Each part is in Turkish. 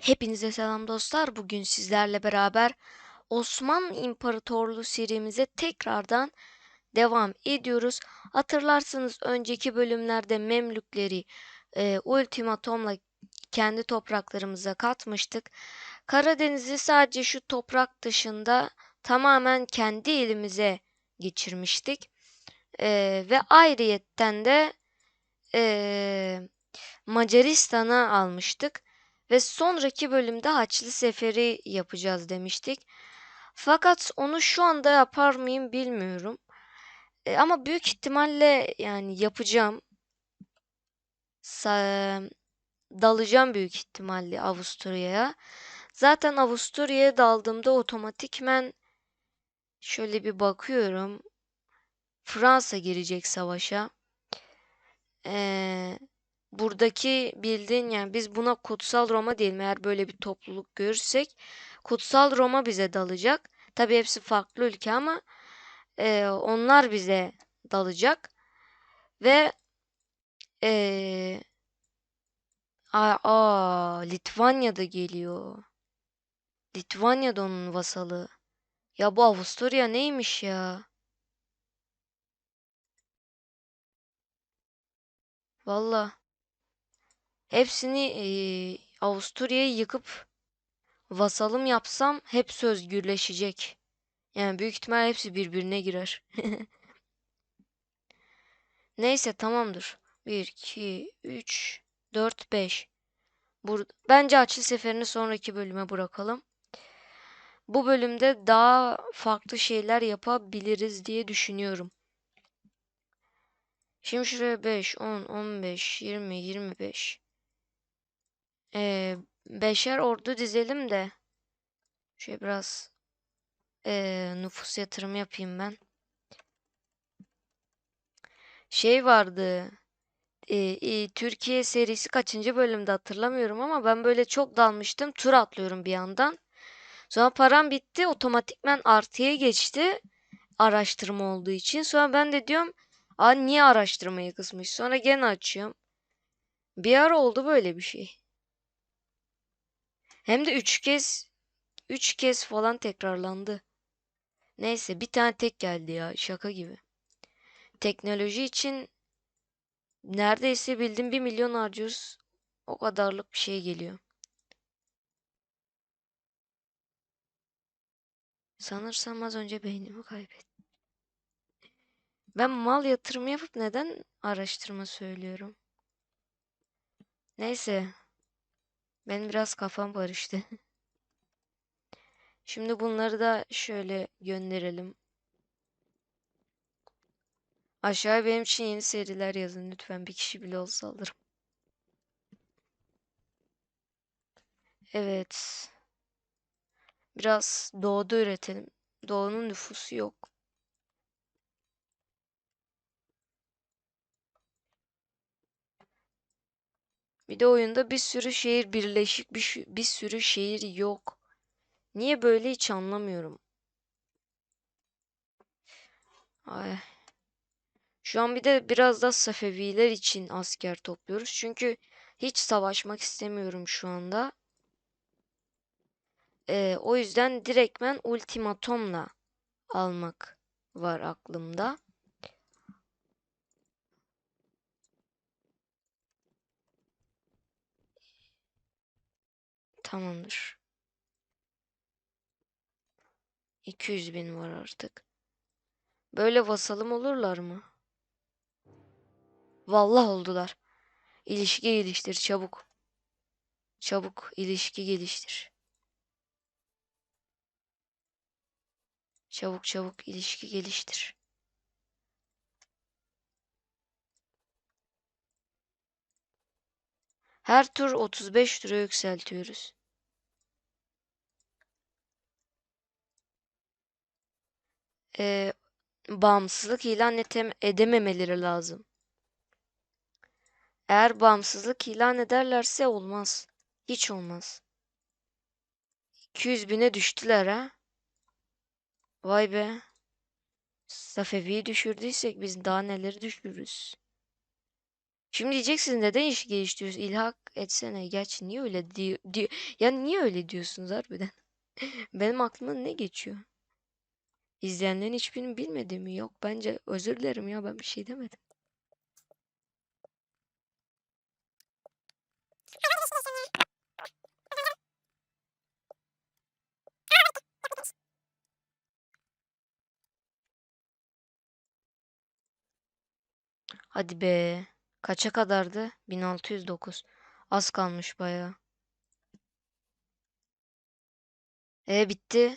Hepinize selam dostlar. Bugün sizlerle beraber Osmanlı İmparatorluğu serimize tekrardan devam ediyoruz. Hatırlarsınız önceki bölümlerde Memlükleri e, ultimatomla kendi topraklarımıza katmıştık. Karadeniz'i sadece şu toprak dışında tamamen kendi elimize geçirmiştik. E, ve ayrıyetten de e, Macaristan'a almıştık. Ve sonraki bölümde Haçlı Seferi yapacağız demiştik. Fakat onu şu anda yapar mıyım bilmiyorum. E, ama büyük ihtimalle yani yapacağım. Sa dalacağım büyük ihtimalle Avusturya'ya. Zaten Avusturya'ya daldığımda otomatikmen şöyle bir bakıyorum. Fransa girecek savaşa. Eee buradaki bildiğin yani biz buna kutsal Roma diyelim eğer böyle bir topluluk görürsek kutsal Roma bize dalacak. Tabi hepsi farklı ülke ama e, onlar bize dalacak ve e, aa, aa, Litvanya da geliyor. Litvanya da onun vasalı. Ya bu Avusturya neymiş ya? Valla. Hepsini e, Avusturya'yı yıkıp vasalım yapsam hepsi özgürleşecek. Yani büyük ihtimal hepsi birbirine girer. Neyse tamamdır. 1, 2, 3, 4, 5. Bur Bence Açlı Seferi'ni sonraki bölüme bırakalım. Bu bölümde daha farklı şeyler yapabiliriz diye düşünüyorum. Şimdi şuraya 5, 10, 15, 20, 25. Ee, beşer ordu dizelim de. Şöyle biraz ee, nüfus yatırımı yapayım ben. Şey vardı. E, e, Türkiye serisi kaçıncı bölümde hatırlamıyorum ama ben böyle çok dalmıştım. Tur atlıyorum bir yandan. Sonra param bitti. Otomatikmen artıya geçti. Araştırma olduğu için. Sonra ben de diyorum Aa, niye araştırmayı kısmış? Sonra gene açıyorum. Bir ara oldu böyle bir şey. Hem de üç kez üç kez falan tekrarlandı. Neyse bir tane tek geldi ya şaka gibi. Teknoloji için neredeyse bildim bir milyon harcıyoruz. O kadarlık bir şey geliyor. Sanırsam az önce beynimi kaybettim. Ben mal yatırımı yapıp neden araştırma söylüyorum? Neyse. Benim biraz kafam karıştı. Şimdi bunları da şöyle gönderelim. Aşağıya benim için yeni seriler yazın lütfen. Bir kişi bile olsa alırım. Evet. Biraz doğuda üretelim. Doğunun nüfusu yok. Bir de oyunda bir sürü şehir birleşik bir, bir sürü şehir yok. Niye böyle hiç anlamıyorum. Ay. Şu an bir de biraz da Safeviler için asker topluyoruz. Çünkü hiç savaşmak istemiyorum şu anda. Ee, o yüzden direktmen ultimatomla almak var aklımda. Tamamdır. 200 bin var artık. Böyle vasalım olurlar mı? Vallahi oldular. İlişki geliştir çabuk. Çabuk ilişki geliştir. Çabuk çabuk ilişki geliştir. Her tur 35 lira yükseltiyoruz. Ee, bağımsızlık ilan edememeleri lazım. Eğer bağımsızlık ilan ederlerse olmaz. Hiç olmaz. 200 bine düştüler ha. Vay be. Safevi'yi düşürdüysek biz daha neleri düşürürüz. Şimdi diyeceksiniz neden iş geliştiriyorsun? İlhak etsene. Gerçi niye öyle diyor, diyor. Ya niye öyle diyorsunuz harbiden? Benim aklıma ne geçiyor? İzleyenlerin hiçbirini bilmediğimi yok. Bence özür dilerim ya ben bir şey demedim. Hadi be. Kaça kadardı? 1609. Az kalmış bayağı. E bitti.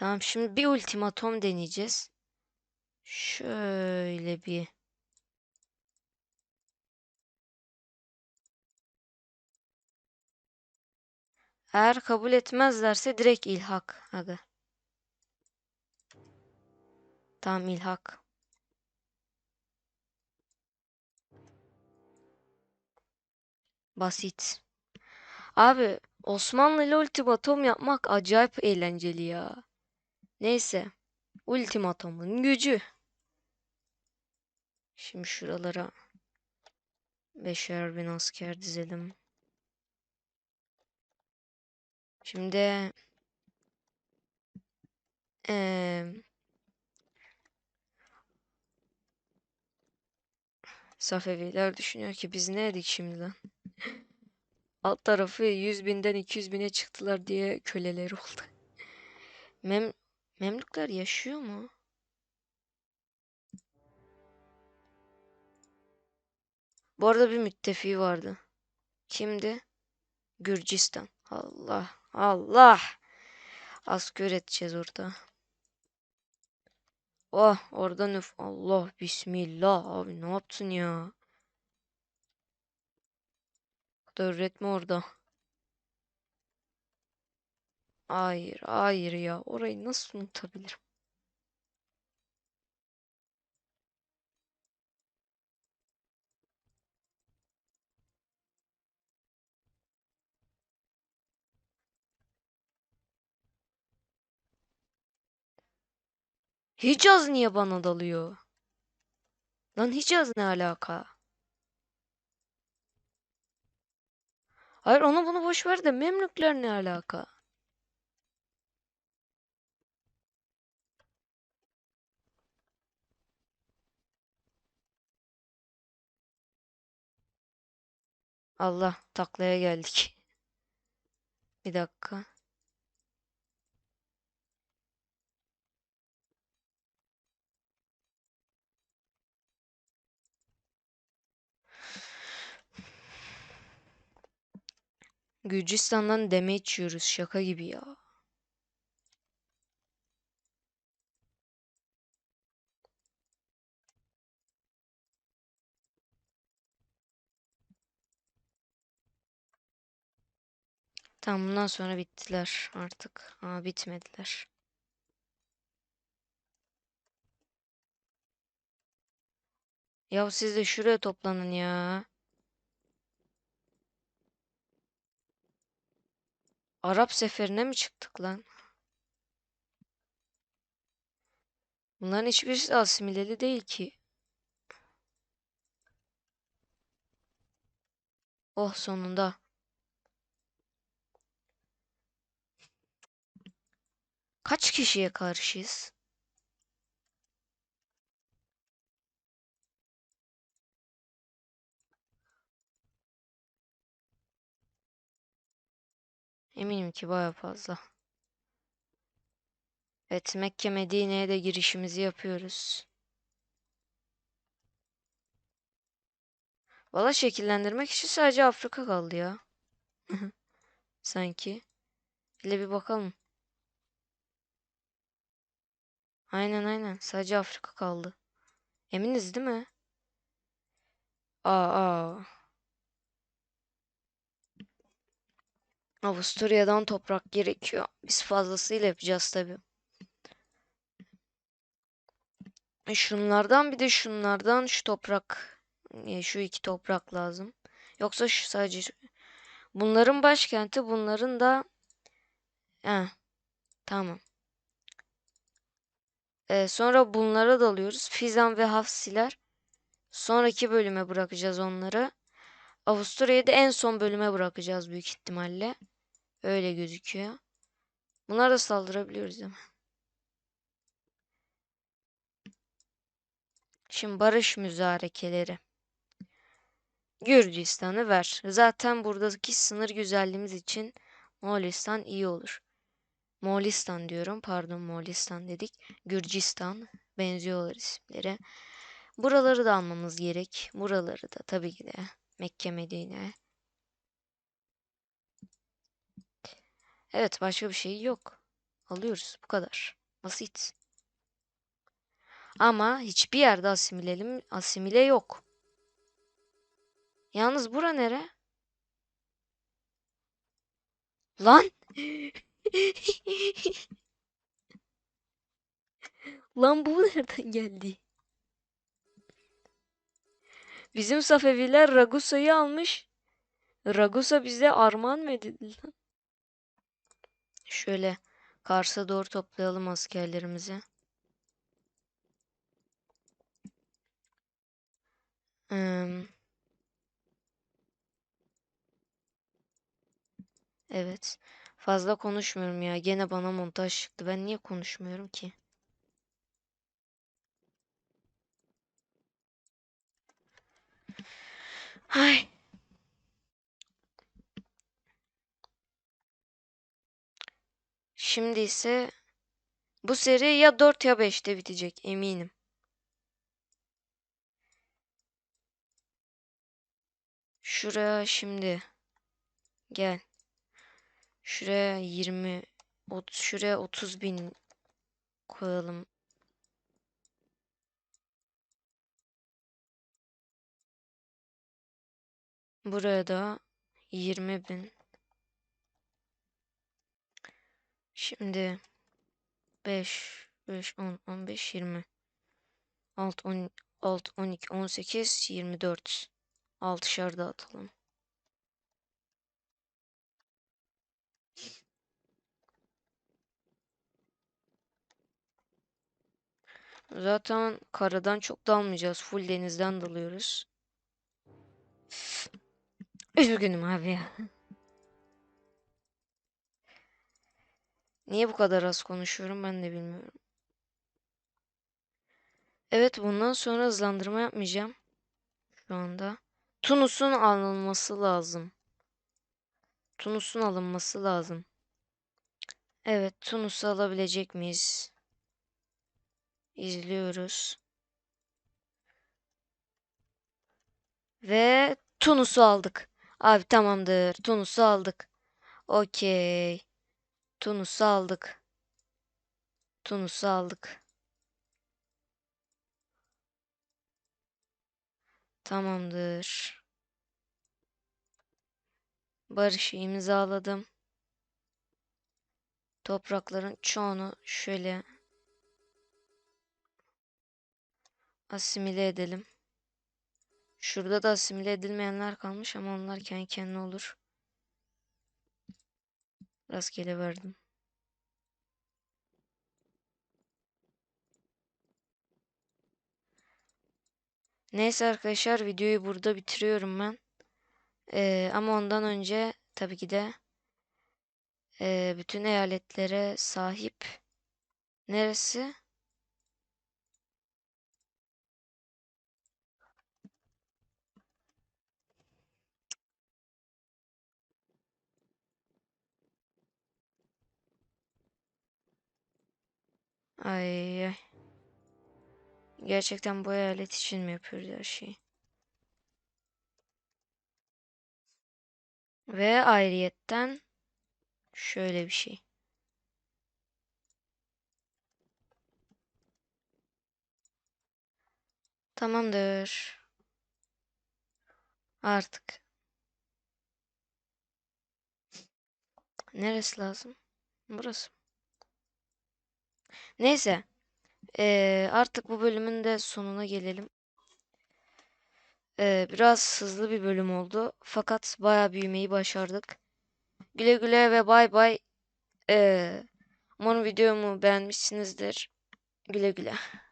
Tamam şimdi bir ultimatom deneyeceğiz. Şöyle bir. Eğer kabul etmezlerse direkt ilhak. Aga. Tamam ilhak. Basit. Abi Osmanlı ile ultimatom yapmak acayip eğlenceli ya. Neyse. Ultimatomun gücü. Şimdi şuralara beşer bin asker dizelim. Şimdi eee Safeviler düşünüyor ki biz ne edik şimdi lan? Alt tarafı 100 binden 200 bine çıktılar diye köleleri oldu. Mem Memlükler yaşıyor mu? Bu arada bir müttefiki vardı. Kimdi? Gürcistan. Allah Allah. Asker edeceğiz orada. Oh orada nüf Allah bismillah abi ne yaptın ya? kadar üretme orada. Hayır hayır ya orayı nasıl unutabilirim? Hicaz niye bana dalıyor? Lan Hicaz ne alaka? Hayır onu bunu boş ver de Memlükler ne alaka? Allah taklaya geldik. Bir dakika. Gürcistan'dan deme içiyoruz şaka gibi ya. Tamam bundan sonra bittiler artık. Aa bitmediler. Ya siz de şuraya toplanın ya. Arap seferine mi çıktık lan? Bunların hiçbirisi asimileli değil ki. Oh sonunda. Kaç kişiye karşıyız? Eminim ki baya fazla. Evet Mekke Medine'ye de girişimizi yapıyoruz. Valla şekillendirmek için sadece Afrika kaldı ya. Sanki. Hele bir bakalım. Aynen aynen. Sadece Afrika kaldı. Eminiz değil mi? Aa, aa. Avusturya'dan toprak gerekiyor. Biz fazlasıyla yapacağız tabii. E, Şunlardan bir de şunlardan şu toprak. e, Şu iki toprak lazım. Yoksa şu sadece bunların başkenti bunların da Heh, tamam. Ee, sonra bunlara dalıyoruz. Fizan ve Hafsiler. Sonraki bölüme bırakacağız onları. Avusturya'yı da en son bölüme bırakacağız büyük ihtimalle. Öyle gözüküyor. Bunlara da saldırabiliyoruz değil? Şimdi barış müzarekeleri. Gürcistan'ı ver. Zaten buradaki sınır güzelliğimiz için Moğolistan iyi olur. Moğolistan diyorum. Pardon Moğolistan dedik. Gürcistan. Benziyorlar isimleri. Buraları da almamız gerek. Buraları da tabii ki de. Mekke Medine. Evet başka bir şey yok. Alıyoruz. Bu kadar. Basit. Ama hiçbir yerde asimilelim, asimile yok. Yalnız bura nere? Lan! Lan bu nereden geldi? Bizim Safeviler Ragusa'yı almış. Ragusa bize armağan mı edildi? Şöyle Kars'a doğru toplayalım askerlerimizi. Evet. Fazla konuşmuyorum ya. Gene bana montaj çıktı. Ben niye konuşmuyorum ki? Ay. Şimdi ise bu seri ya 4 ya 5'te bitecek eminim. Şuraya şimdi gel. Şuraya 20 ot, şuraya 30 bin koyalım. Buraya da 20 bin. Şimdi 5, 5, 10, 15, 20. 6, 10, 6, 12, 18, 24. 6'şar dağıtalım. Zaten karadan çok dalmayacağız. Full denizden dalıyoruz. Üzgünüm abi ya. Niye bu kadar az konuşuyorum ben de bilmiyorum. Evet bundan sonra hızlandırma yapmayacağım. Şu anda. Tunus'un alınması lazım. Tunus'un alınması lazım. Evet Tunus'u alabilecek miyiz? İzliyoruz. Ve Tunus'u aldık. Abi tamamdır. Tunus'u aldık. Okey. Tunus'u aldık. Tunus'u aldık. Tamamdır. Barışı imzaladım. Toprakların çoğunu şöyle asimile edelim. Şurada da asimile edilmeyenler kalmış ama onlar kendi kendine olur. Rastgele verdim. Neyse arkadaşlar videoyu burada bitiriyorum ben. Ee, ama ondan önce tabii ki de e, bütün eyaletlere sahip neresi? Ay. Gerçekten bu eyalet için mi yapıyoruz her şeyi? Ve ayrıyetten şöyle bir şey. Tamamdır. Artık. Neresi lazım? Burası. Neyse. Ee, artık bu bölümün de sonuna gelelim. Ee, biraz hızlı bir bölüm oldu. Fakat baya büyümeyi başardık. Güle güle ve bay bay. Ee, umarım videomu beğenmişsinizdir. Güle güle.